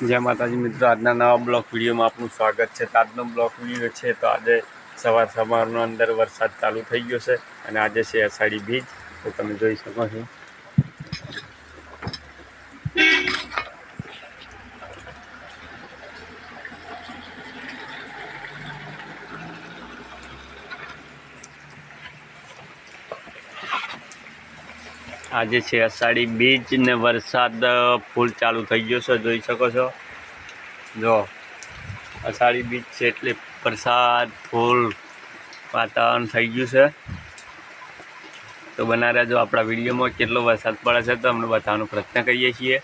જય માતાજી મિત્રો, આજના નવા બ્લોક વિડીયોમાં આપનું સ્વાગત છે. તો આજનો બ્લોક વીડિયો છે તો આજે સવાર સવારનો અંદર વરસાદ ચાલુ થઈ ગયો છે અને આજે છે અષાઢી બીજ. તો તમે જોઈ શકો છો. આજે છે અષાઢી બીજ ને વરસાદ ફૂલ ચાલુ થઈ ગયો છે, જોઈ શકો છો. જો, અષાઢી બીજ છે એટલે વરસાદ ફૂલ વાતાવરણ થઈ ગયું છે. તો બના રહેજો આપણા વિડીયોમાં કેટલો વરસાદ પડે છે તો અમને બતાવવાનો પ્રયત્ન કરીએ છીએ.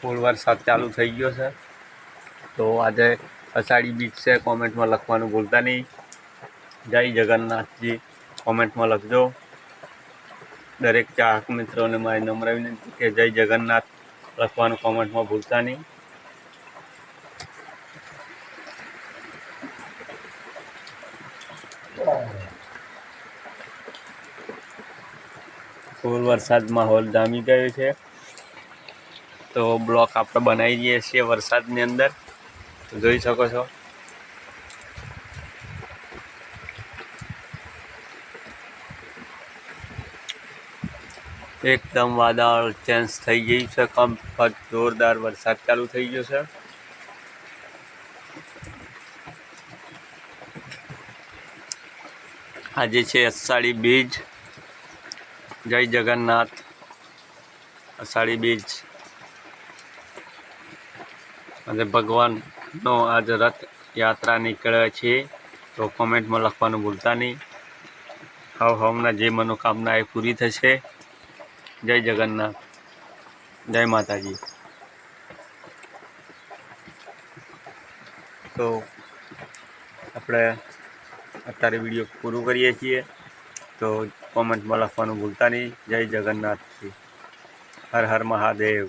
ફૂલ વરસાદ ચાલુ થઈ ગયો છે. તો આજે અષાઢી બીજ છે કોમેન્ટમાં લખવાનું ભૂલતા નહીં. જય જગન્નાથજી કોમેન્ટમાં લખજો. દરેક ચાહક મિત્રોને મારી નમ્ર વિનંતી કે જય જગન્નાથ લખવાનું કોમેન્ટમાં ભૂલતા નહીં. ફૂલ વરસાદ માહોલ જામી ગયો છે. તો બ્લોક આપણે બનાવી દઈએ છીએ વરસાદની અંદર. જોઈ શકો છો એકદમ વાદળ ચેન્જ થઈ ગયું છે કમ્ફર્ટ જોરદાર વરસાદ ચાલુ થઈ ગયો છે. આજે છે અષાઢી બીજ. જય જગન્નાથ. અષાઢી બીજ. અને ભગવાનનો આજ રથ યાત્રા નીકળે છે, તો કોમેન્ટમાં લખવાનું ભૂલતા નહીં. હવ હમણાં જે મનોકામના એ પૂરી થશે. જય જગન્નાથ. જય માતાજી. તો આપણે અત્યારે વીડિયો પૂરું કરીએ છીએ. તો કોમેન્ટમાં લખવાનું ભૂલતા નહીં. જય જગન્નાથજી. હર હર મહાદેવ.